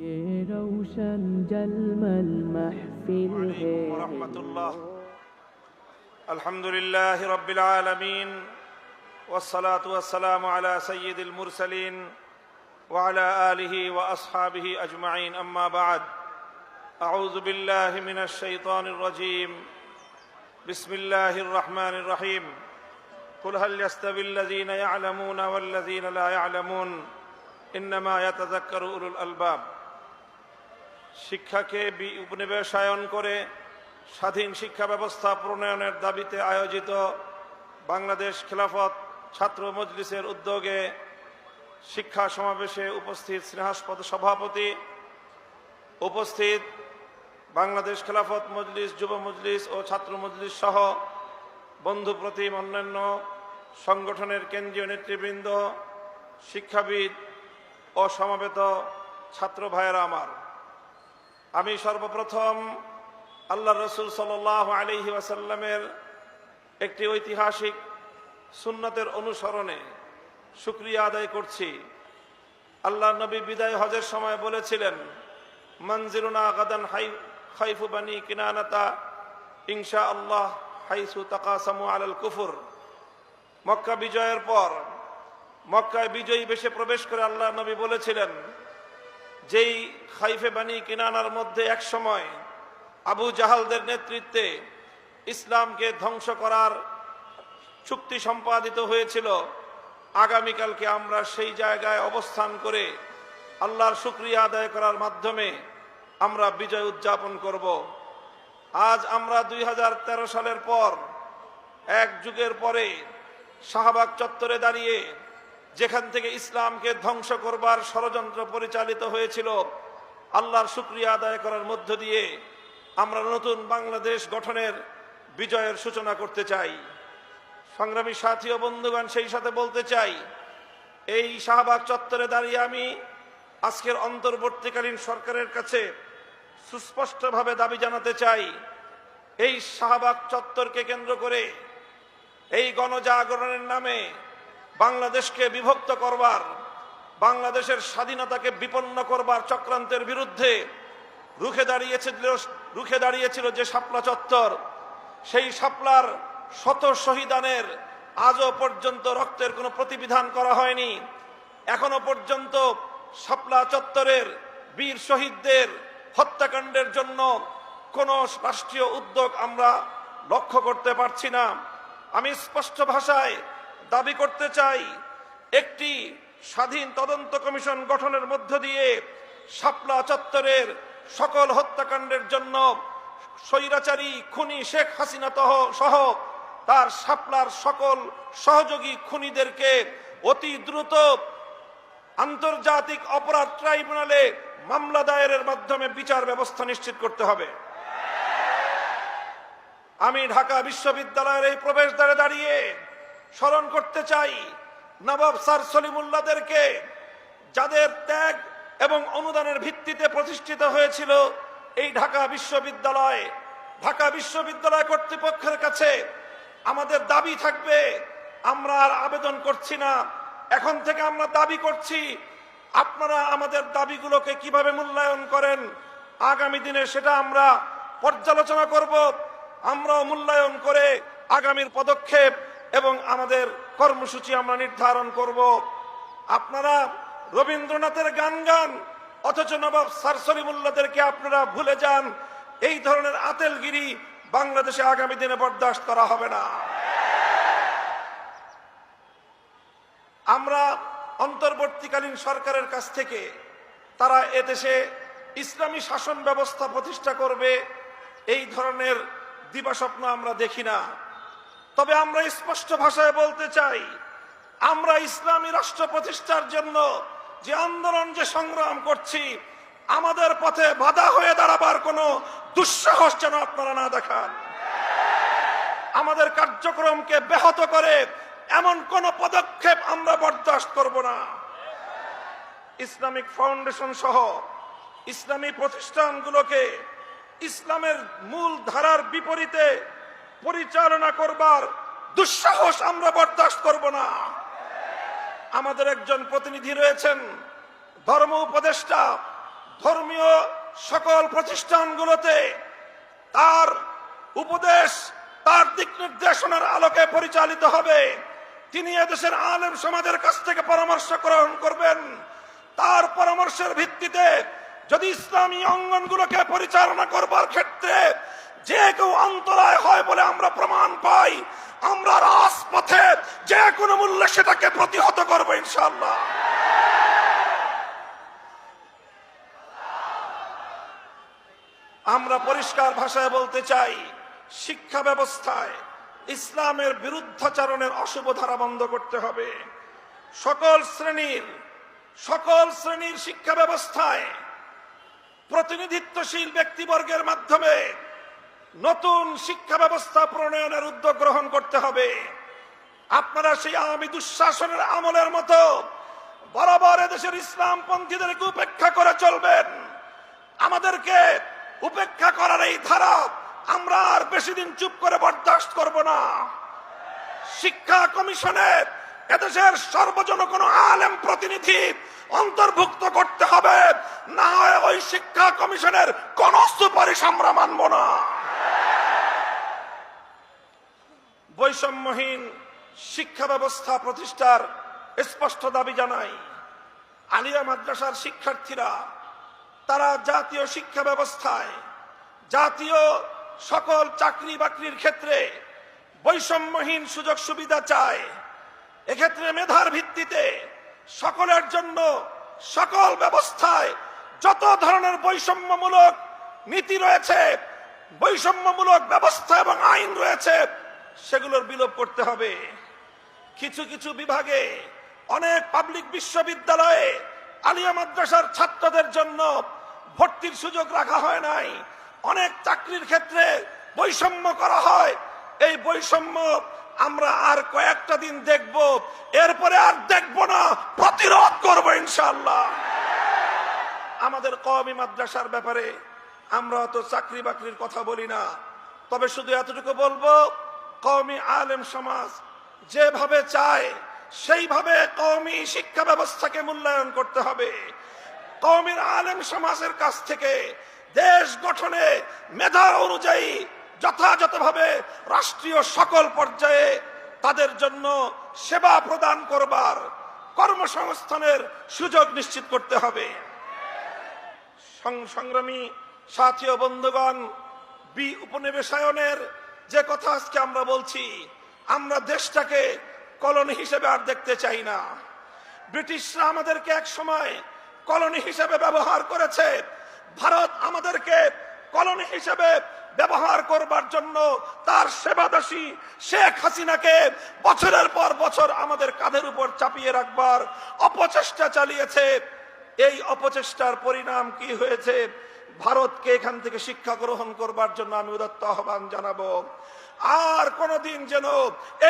ये रोशन जलमल महफिल है ورحمة الله الحمد لله رب العالمين والصلاة والسلام على سيد المرسلين وعلى آله وأصحابه أجمعين أما بعد أعوذ بالله من الشيطان الرجيم بسم الله الرحمن الرحيم قل هل يستوي الذين يعلمون والذين لا يعلمون إنما يتذكر أولو الألباب শিক্ষাকে উপনিবেশায়ন করে স্বাধীন শিক্ষা ব্যবস্থা প্রণয়নের দাবিতে আয়োজিত বাংলাদেশ খেলাফত ছাত্র মজলিসের উদ্যোগে শিক্ষা সমাবেশে উপস্থিত স্নেহাস্পদ সভাপতি, উপস্থিত বাংলাদেশ খেলাফত মজলিস, যুব মজলিস ও ছাত্র মজলিস সহ বন্ধু প্রতিম অন্যান্য সংগঠনের কেন্দ্রীয় নেতৃবৃন্দ, শিক্ষাবিদ ও সমবেত ছাত্র ভাইয়েরা আমার। আমি সর্বপ্রথম আল্লাহ রসুল সাল আলিহি ওয়াসাল্লামের একটি ঐতিহাসিক সুন্নতের অনুসরণে শুক্রিয়া আদায় করছি। আল্লাহ নবী বিদায় হজের সময় বলেছিলেন মঞ্জিরুনা গাদান হাই, খাইফু বানি কিনানাতা ইনশা আল্লাহ হাইসু তাকাসামু আলাল কুফুর। মক্কা বিজয়ের পর মক্কায় বিজয়ী বেশে প্রবেশ করে আল্লাহ নবী বলেছিলেন যেই খাইফে বানি কিনানার মধ্যে এক সময় আবু জাহালদের নেতৃত্বে ইসলামকে ধ্বংস করার চুক্তি সম্পাদিত হয়েছিল, আগামীকালকে আমরা সেই জায়গায় অবস্থান করে আল্লাহর শুক্রিয়া আদায় করার মাধ্যমে আমরা বিজয় উদযাপন করব। আজ আমরা দুই হাজার তেরো সালের পর, এক যুগের পরে শাহবাগ চত্বরে দাঁড়িয়ে যেখান থেকে ইসলামকে ধ্বংস করবার ষড়যন্ত্র পরিচালিত হয়েছিল, আল্লাহর শুক্রিয়া আদায় করার মধ্য দিয়ে আমরা নতুন বাংলাদেশ গঠনের বিজয়ের সূচনা করতে চাই। সংগ্রামী সাথী ও বন্ধুগণ, সেই সাথে বলতে চাই, এই শাহবাগ চত্বরে দাঁড়িয়ে আমি আজকের অন্তর্বর্তীকালীন সরকারের কাছে সুস্পষ্টভাবে দাবি জানাতে চাই, এই শাহবাগ চত্বরকে কেন্দ্র করে এই গণজাগরণের নামে বাংলাদেশকে বিভক্ত করবার, বাংলাদেশের স্বাধীনতাকে বিপন্ন করবার চক্রান্তের বিরুদ্ধে রুখে দাঁড়িয়েছিল রুখে দাঁড়িয়েছিল যে শাপলা চত্বর, সেই শাপলার শত শহীদানের আজও পর্যন্ত রক্তের কোনো প্রতিবিধান করা হয়নি। এখনও পর্যন্ত শাপলা চত্বরের বীর শহীদদের হত্যাকাণ্ডের জন্য কোনো রাষ্ট্রীয় উদ্যোগ আমরা লক্ষ্য করতে পারছি না। আমি স্পষ্ট ভাষায় দাবি করতে চাই, একটি স্বাধীন তদন্ত কমিশন গঠনের মধ্য দিয়ে শাপলা চত্বরের সকল হত্যাকাণ্ডের জন্য স্বৈরাচারী খুনি শেখ হাসিনা সহ তার শাপলার সকল সহযোগী খুনিদেরকে অতি দ্রুত আন্তর্জাতিক অপরাধ ট্রাইব্যুনালে মামলা দায়েরের মাধ্যমে বিচার ব্যবস্থা নিশ্চিত করতে হবে। আমি ঢাকা বিশ্ববিদ্যালয়ের এই প্রবেশদ্বারে দাঁড়িয়ে স্মরণ করতে চাই নবাব স্যার সলিমুল্লাদেরকে, যাদের ত্যাগ এবং অনুদানের ভিত্তিতে প্রতিষ্ঠিত হয়েছিল এই ঢাকা বিশ্ববিদ্যালয়। ঢাকা বিশ্ববিদ্যালয় কর্তৃপক্ষের কাছে আমাদের দাবি থাকবে, আমরা আর আবেদন করছি না। এখন থেকে আমরা দাবি করছি, আপনারা আমাদের দাবিগুলোকে কীভাবে মূল্যায়ন করেন, আগামী দিনে সেটা আমরা পর্যালোচনা করব। আমরাও মূল্যায়ন করে আগামীর পদক্ষেপ এবং আমাদের কর্মসূচি আমরা নির্ধারণ করব। আপনারা রবীন্দ্রনাথের গান গান, অথচ নবাব সারসরিমুল্লাদেরকে আপনারা ভুলে যান। এই ধরনের আতেলগিরি বাংলাদেশে আগামী দিনে বরদাস্ত করা হবে না। আমরা অন্তর্বর্তীকালীন সরকারের কাছ থেকে তারা এদেশে ইসলামী শাসন ব্যবস্থা প্রতিষ্ঠা করবে, এই ধরনের দিবাস্বপ্ন আমরা দেখি না। তবে আমরা স্পষ্ট ভাষায় বলতে চাই, আমরা ইসলামী রাষ্ট্র প্রতিষ্ঠার জন্য যে আন্দোলন, যে সংগ্রাম করছি, আমাদের পথে বাধা হয়ে দাঁড়াবার কোনো দুঃসাহস যেন আপনারা না দেখান। আমাদের কার্যক্রমকে ব্যাহত করে এমন কোন পদক্ষেপ আমরা বরদাস্ত করব না। ইসলামিক ফাউন্ডেশন সহ ইসলামী প্রতিষ্ঠানগুলোকে ইসলামের মূল ধারার বিপরীতে পরিচালনা করবার দুঃসাহস আমরা বরদাস্ত করব না। আমাদের একজন প্রতিনিধি রয়েছেন, ধর্ম উপদেষ্টা, ধর্মীয় সকল প্রতিষ্ঠানগুলোতে তার উপদেশ, তার দিক নির্দেশনার আলোকে পরিচালিত হবে। তিনি এদেশের আলেম সমাজের কাছ থেকে পরামর্শ গ্রহণ করবেন। তার পরামর্শের ভিত্তিতে যদি ইসলামী অঙ্গনগুলোকে পরিচালনা করবার ক্ষেত্রে যে কেউ অন্তরায় হয় বলে আমরা প্রমাণ পাই, আমরা রাজপথে যে কোনো মূল্যে সেটাকে প্রতিহত করব ইনশাল্লাহ আমরা পরিষ্কার ভাষায় বলতে চাই, শিক্ষা ব্যবস্থায় ইসলামের বিরুদ্ধাচারণের অশুভ ধারা বন্ধ করতে হবে। সকল শ্রেণির সকল শ্রেণির শিক্ষা ব্যবস্থায় প্রতিনিধিত্বশীল ব্যক্তিবর্গের মাধ্যমে নতুন শিক্ষা ব্যবস্থা প্রণয়নের উদ্যোগ গ্রহণ করতে হবে। আপনারা সেই আওয়ামী দুঃশাসনের আমলের মতো বরাবর এদেশের ইসলামপন্থীদেরকে উপেক্ষা করে চলবেন। আমাদেরকে উপেক্ষা করার এই ধারা আমরা আর বেশি দিন চুপ করে বরদাস্ত করব না। শিক্ষা কমিশনের এদেশের সর্বজন কোন আলেম প্রতিনিধি অন্তর্ভুক্ত করতে হবে। না হয় ওই শিক্ষা কমিশনের কোন সুপারিশ আমরা মানব না। বৈষম্যহীন শিক্ষা ব্যবস্থা প্রতিষ্ঠার স্পষ্ট দাবি জানাই। আলিয়া মাদ্রাসার শিক্ষার্থীরা, তারা জাতীয় শিক্ষা ব্যবস্থায়, জাতীয় সকল চাকরি বাকরির ক্ষেত্রে বৈষম্যহীন সুযোগ সুবিধা চায়। এক্ষেত্রে মেধার ভিত্তিতে সকলের জন্য সকল ব্যবস্থায় যত ধরনের বৈষম্যমূলক নীতি রয়েছে, বৈষম্যমূলক ব্যবস্থা এবং আইন রয়েছে সেগুলোর বিলোপ করতে হবে। কিছু কিছু বিভাগে অনেক পাবলিক বিশ্ববিদ্যালয়ে আলিয়া মাদ্রাসার ছাত্রদের জন্য ভর্তির সুযোগ রাখা হয় নাই। অনেক চাকরির ক্ষেত্রে বৈষম্য করা হয়। এই বৈষম্য আমরা আর কয়েকটা দিন দেখব। এরপরে আর দেখব না, প্রতিরোধ করব ইনশাল্লাহ আমাদের কওমি মাদ্রাসার ব্যাপারে আমরা তো চাকরি বাকরির কথা বলি না। তবে শুধু এতটুকু বলব কওমি আলেম সমাজ যেভাবে চায়, সেইভাবে কওমি শিক্ষা ব্যবস্থাকে মূল্যায়ন করতে হবে। কওমির আলেম সমাজের কাছ থেকে দেশ গঠনে মেধা অনুযায়ী যথাযথভাবে রাষ্ট্রীয় সকল পর্যায়ে তাদের জন্য সেবা প্রদান করবার কর্মসংস্থানের সুযোগ নিশ্চিত করতে হবে। সংগ্রামী সাথী বন্ধুগণ, বি উপনিবেশায়নের যে কথা আজকে আমরা বলছি, আমরা দেশটাকে কলোনি হিসেবে আর দেখতে চাই না। ব্রিটিশরা আমাদেরকে এক সময় কলোনি হিসেবে ব্যবহার করেছে। ভারত আমাদেরকে কলোনি হিসেবে ব্যবহার করবার জন্য তার সেবাদাসী শেখ হাসিনাকে বছরের পর বছর আমাদের কাঁধের উপর চাপিয়ে রাখবার অপচেষ্টা চালিয়েছে। এই অপচেষ্টার পরিণাম কি হয়েছে? ভারতকে এখান থেকে শিক্ষা গ্রহণ করবার জন্য আমি উদত্ত আহ্বান জানাব। আর কোনদিন যেন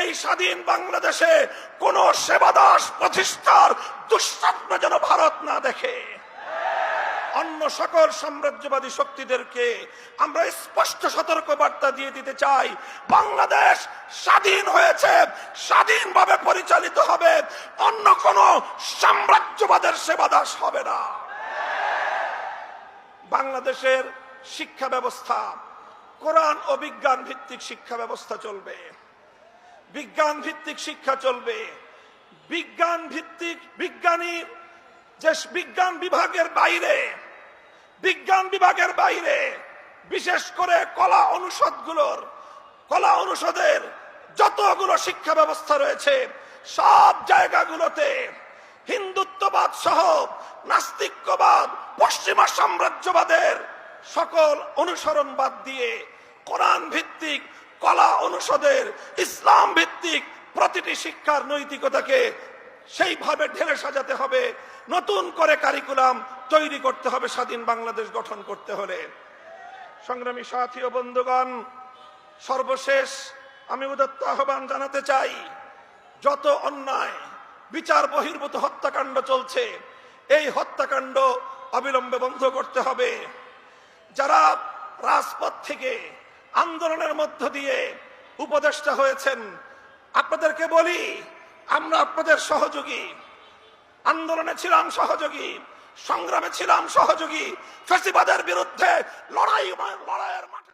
এই স্বাধীন বাংলাদেশে কোন সেবাদাস প্রতিষ্ঠার দুঃস্বপ্ন যেন ভারত না দেখে। অন্য সকল সাম্রাজ্যবাদী শক্তিদেরকে আমরা স্পষ্ট সতর্ক বার্তা দিয়ে দিতে চাই। বাংলাদেশ স্বাধীন হয়েছে, স্বাধীনভাবে পরিচালিত হবে, অন্য কোন সাম্রাজ্যবাদের সেবাদাস হবে না। বাংলাদেশের শিক্ষা ব্যবস্থা, কোরআন ও বিজ্ঞান ভিত্তিক শিক্ষা ব্যবস্থা চলবে। বিজ্ঞান ভিত্তিক শিক্ষা চলবে। বিজ্ঞান ভিত্তিক বিজ্ঞানীর যে বিজ্ঞান বিভাগের বাইরে, বিজ্ঞান বিভাগের বাইরে, বিশেষ করে কলা অনুষদগুলোর, কলা অনুষদের যতগুলো শিক্ষা ব্যবস্থা রয়েছে, সব জায়গাগুলোতে হিন্দুত্ববাদ সহ নাস্তিক্যবাদ, পশ্চিমা সাম্রাজ্যবাদের সকল অনুসরণ বাদ দিয়ে কোরআন ভিত্তিক, কলা অনুষদের, ইসলাম ভিত্তিক প্রতিটি শিক্ষার নৈতিকতাকে সেইভাবে ঢেলে সাজাতে হবে। নতুন করে কারিকুলাম তৈরি করতে হবে, স্বাধীন বাংলাদেশ গঠন করতে হলে। সংগ্রামী সাথী ও বন্ধুগণ, সর্বশেষ আমি উদত্ত আহ্বান জানাতে চাই, যত অন্যায় বিচার বহির্ভূত হত্যাকাণ্ড চলছে। এই হত্যাকাণ্ড অবিলম্বে বন্ধ করতে হবে। যারা রাজপথ থেকে আন্দোলনের মধ্য দিয়ে উপদেষ্টা হয়েছেন, আপনাদেরকে বলি, আমরা আপনাদের সহযোগী। আন্দোলনে ছিলাম সহযোগী, সংগ্রামে ছিলাম সহযোগী, ফেসিবাদের বিরুদ্ধে লড়াই, লড়াইয়ের মাঠে